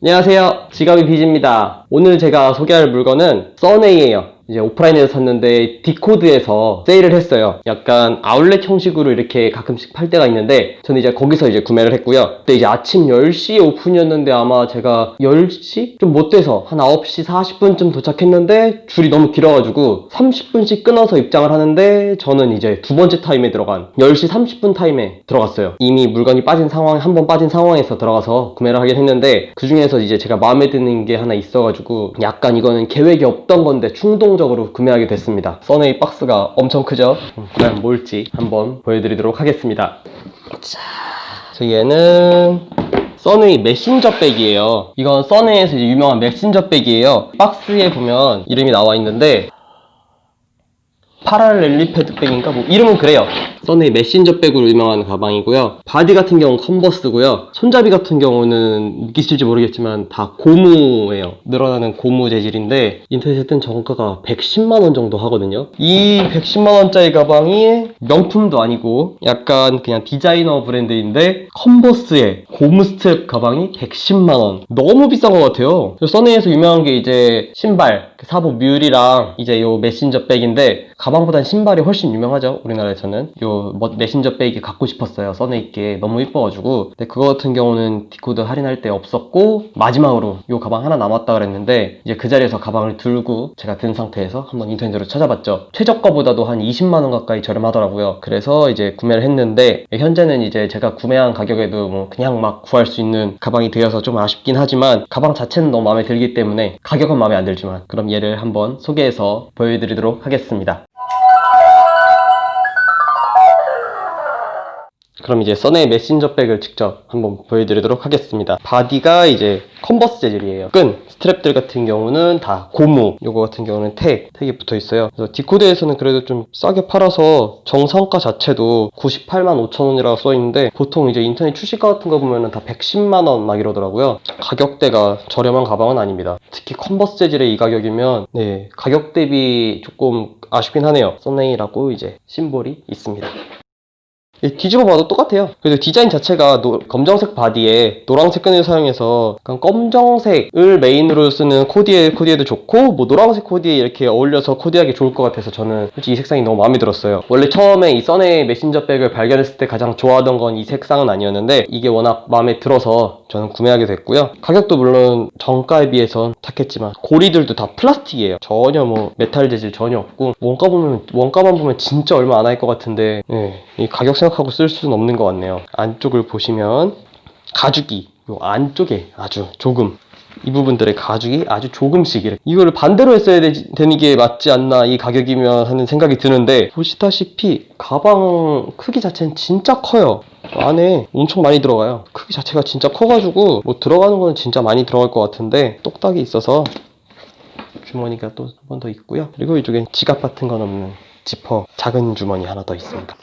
안녕하세요. 지갑이 비즈입니다. 오늘 제가 소개할 물건은 써네이에요. 이제 오프라인에서 샀는데 디코드에서 세일을 했어요. 약간 아울렛 형식으로 이렇게 가끔씩 팔 때가 있는데 저는 이제 거기서 이제 구매를 했고요. 그때 이제 아침 10시에 오픈이었는데 아마 제가 10시? 좀 못 돼서 한 9시 40분쯤 도착했는데 줄이 너무 길어가지고 30분씩 끊어서 입장을 하는데 저는 이제 두 번째 타임에 들어간 10시 30분 타임에 들어갔어요. 이미 물건이 빠진 상황, 한 번 빠진 상황에서 들어가서 구매를 하긴 했는데 그 중에서 이제 제가 마음에 드는 게 하나 있어가지고 약간 이거는 계획이 없던 건데 충동 적으로 구매하게 됐습니다. 써네이 박스가 엄청 크죠? 음, 과연 뭘지 한번 보여드리도록 하겠습니다. 자, 그래서 얘는 써네이 메신저 백이에요. 이건 써네이에서 유명한 메신저 백이에요. 박스에 보면 이름이 나와 있는데 파랄렐리 패드 백인가? 뭐 이름은 그래요. 써네이 메신저 백으로 유명한 가방이고요. 바디 같은 경우는 컨버스고요. 손잡이 같은 경우는 느끼실지 모르겠지만 다 고무예요. 늘어나는 고무 재질인데 인터넷에 뜬 정가가 110만 원 정도 하거든요. 이 110만 원짜리 가방이 명품도 아니고 약간 그냥 디자이너 브랜드인데 컨버스의 고무 스트랩 가방이 110만 원. 너무 비싼 것 같아요. 써네이에서 유명한 게 이제 신발, 그 사보 뮬이랑 이제 요 메신저 백인데 가방보단 신발이 훨씬 유명하죠. 우리나라에서는 요 뭐- 메신저 백이 갖고 싶었어요. 써네이게 너무 이뻐가지고. 근데 그거 같은 경우는 디코드 할인할 때 없었고 마지막으로 요 가방 하나 남았다 그랬는데 이제 그 자리에서 가방을 들고 제가 든 상태에서 한번 인터넷으로 찾아봤죠. 최저가보다도 한 20만 원 가까이 저렴하더라고요. 그래서 이제 구매를 했는데 현재는 이제 제가 구매한 가격에도 뭐 그냥 막 구할 수 있는 가방이 되어서 좀 아쉽긴 하지만 가방 자체는 너무 마음에 들기 때문에 가격은 마음에 안 들지만 그럼 얘를 한번 소개해서 보여드리도록 하겠습니다. 그럼 이제 써네이 메신저 백을 직접 한번 보여드리도록 하겠습니다. 바디가 이제 컨버스 재질이에요. 끈, 스트랩들 같은 경우는 다 고무, 요거 같은 경우는 택, 택이 붙어 있어요. 그래서 디코드에서는 그래도 좀 싸게 팔아서 정상가 자체도 98만 5천 원이라고 써 있는데 보통 이제 인터넷 출시가 같은 거 보면은 다 110만 원 막 이러더라고요. 가격대가 저렴한 가방은 아닙니다. 특히 컨버스 재질의 이 가격이면 네, 가격 대비 조금 아쉽긴 하네요. 써네이라고 이제 심볼이 있습니다. 예, 뒤집어 봐도 똑같아요. 그래서 디자인 자체가 노- 검정색 바디에 노란색 끈을 사용해서 약간 검정색을 메인으로 쓰는 코디에 코디에도 좋고 뭐 노란색 코디에 이렇게 어울려서 코디하기 좋을 것 같아서 저는 솔직히 이 색상이 너무 마음에 들었어요. 원래 처음에 이 써네이 메신저 백을 발견했을 때 가장 좋아하던 건 이 색상은 아니었는데 이게 워낙 마음에 들어서 저는 구매하게 됐고요. 가격도 물론 정가에 비해선 착했지만 고리들도 다 플라스틱이에요. 전혀 뭐 메탈 재질 전혀 없고 원가 보면 원가만 보면 진짜 얼마 안 할 것 같은데 예, 이 가격 생 각하고 쓸 수는 없는 것 같네요. 안쪽을 보시면 가죽이 요 안쪽에 아주 조금 이 부분들의 가죽이 아주 조금씩 이렇게. 이거를 반대로 했어야 되, 되는 게 맞지 않나 이 가격이면 하는 생각이 드는데 보시다시피 가방 크기 자체는 진짜 커요. 안에 엄청 많이 들어가요. 크기 자체가 진짜 커가지고 뭐 들어가는 건 진짜 많이 들어갈 것 같은데 똑딱이 있어서 주머니가 또 한 번 더 있고요. 그리고 이쪽엔 지갑 같은 건 없는 지퍼 작은 주머니 하나 더 있습니다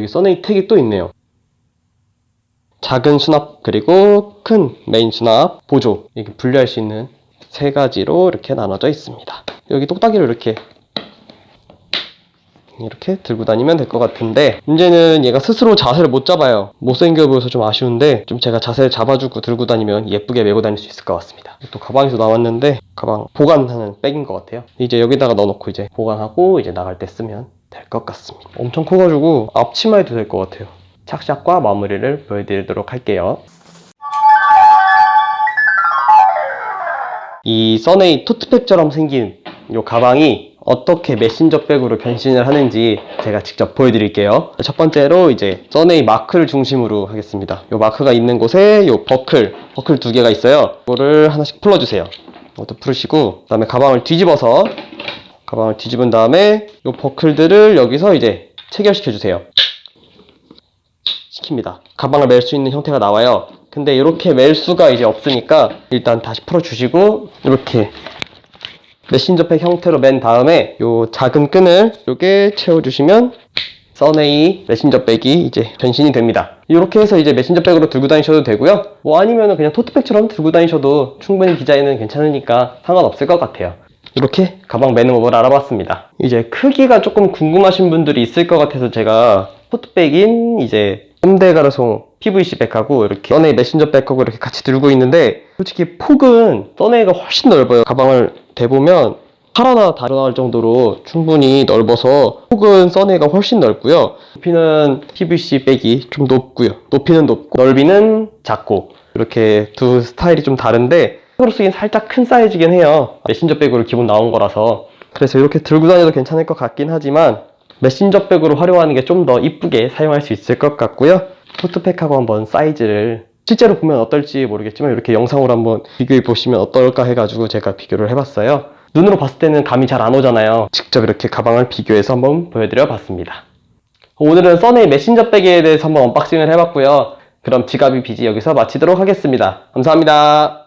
여기 써네이 택이 또 있네요 작은 수납 그리고 큰 메인 수납 보조 이렇게 분리할 수 있는 세 가지로 이렇게 나눠져 있습니다. 여기 똑딱이로 이렇게 이렇게 들고 다니면 될 것 같은데 문제는 얘가 스스로 자세를 못 잡아요. 못생겨 보여서 좀 아쉬운데 좀 제가 자세를 잡아주고 들고 다니면 예쁘게 메고 다닐 수 있을 것 같습니다. 또 가방에서 나왔는데 가방 보관하는 백인 것 같아요. 이제 여기다가 넣어놓고 이제 보관하고 이제 나갈 때 쓰면 될 것 같습니다. 엄청 커가지고 앞치마에도 될 것 같아요. 착샷과 마무리를 보여드리도록 할게요. 이 써네이 토트백처럼 생긴 이 가방이 어떻게 메신저 백으로 변신을 하는지 제가 직접 보여드릴게요. 첫 번째로 이제 써네이 마크를 중심으로 하겠습니다. 이 마크가 있는 곳에 이 버클, 버클 두 개가 있어요. 이거를 하나씩 풀어주세요. 이것도 풀으시고 그다음에 가방을 뒤집어서 가방을 뒤집은 다음에 이 버클들을 여기서 이제 체결시켜 주세요. 시킵니다. 가방을 멜 수 있는 형태가 나와요. 근데 이렇게 멜 수가 이제 없으니까 일단 다시 풀어주시고 이렇게 메신저팩 형태로 맨 다음에 요 작은 끈을 요게 채워주시면 써네이 메신저 백이 이제 변신이 됩니다. 이렇게 해서 이제 메신저 백으로 들고 다니셔도 되고요. 뭐 아니면은 그냥 토트백처럼 들고 다니셔도 충분히 디자인은 괜찮으니까 상관없을 것 같아요. 이렇게 가방 매는 법을 알아봤습니다. 이제 크기가 조금 궁금하신 분들이 있을 것 같아서 제가 토트백인 이제 홈대 가르송 PVC 백하고 이렇게 써네이 메신저 백하고 이렇게 같이 들고 있는데 솔직히 폭은 써네이가 훨씬 넓어요. 가방을 대보면 팔 하나 다 나올 정도로 충분히 넓어서 폭은 써네이가 훨씬 넓고요. 높이는 PVC 백이 좀 높고요. 높이는 높고 넓이는 작고 이렇게 두 스타일이 좀 다른데 으로 쓰긴 살짝 큰 사이즈긴 해요. 메신저 백으로 기본 나온 거라서 그래서 이렇게 들고 다녀도 괜찮을 것 같긴 하지만 메신저 백으로 활용하는 게 좀 더 이쁘게 사용할 수 있을 것 같고요. 포트팩하고 한번 사이즈를 실제로 보면 어떨지 모르겠지만 이렇게 영상으로 한번 비교해 보시면 어떨까 해가지고 제가 비교를 해봤어요. 눈으로 봤을 때는 감이 잘 안 오잖아요. 직접 이렇게 가방을 비교해서 한번 보여드려 봤습니다. 오늘은 써네이 메신저 백에 대해서 한번 언박싱을 해봤고요. 그럼 지갑이 비지 여기서 마치도록 하겠습니다. 감사합니다.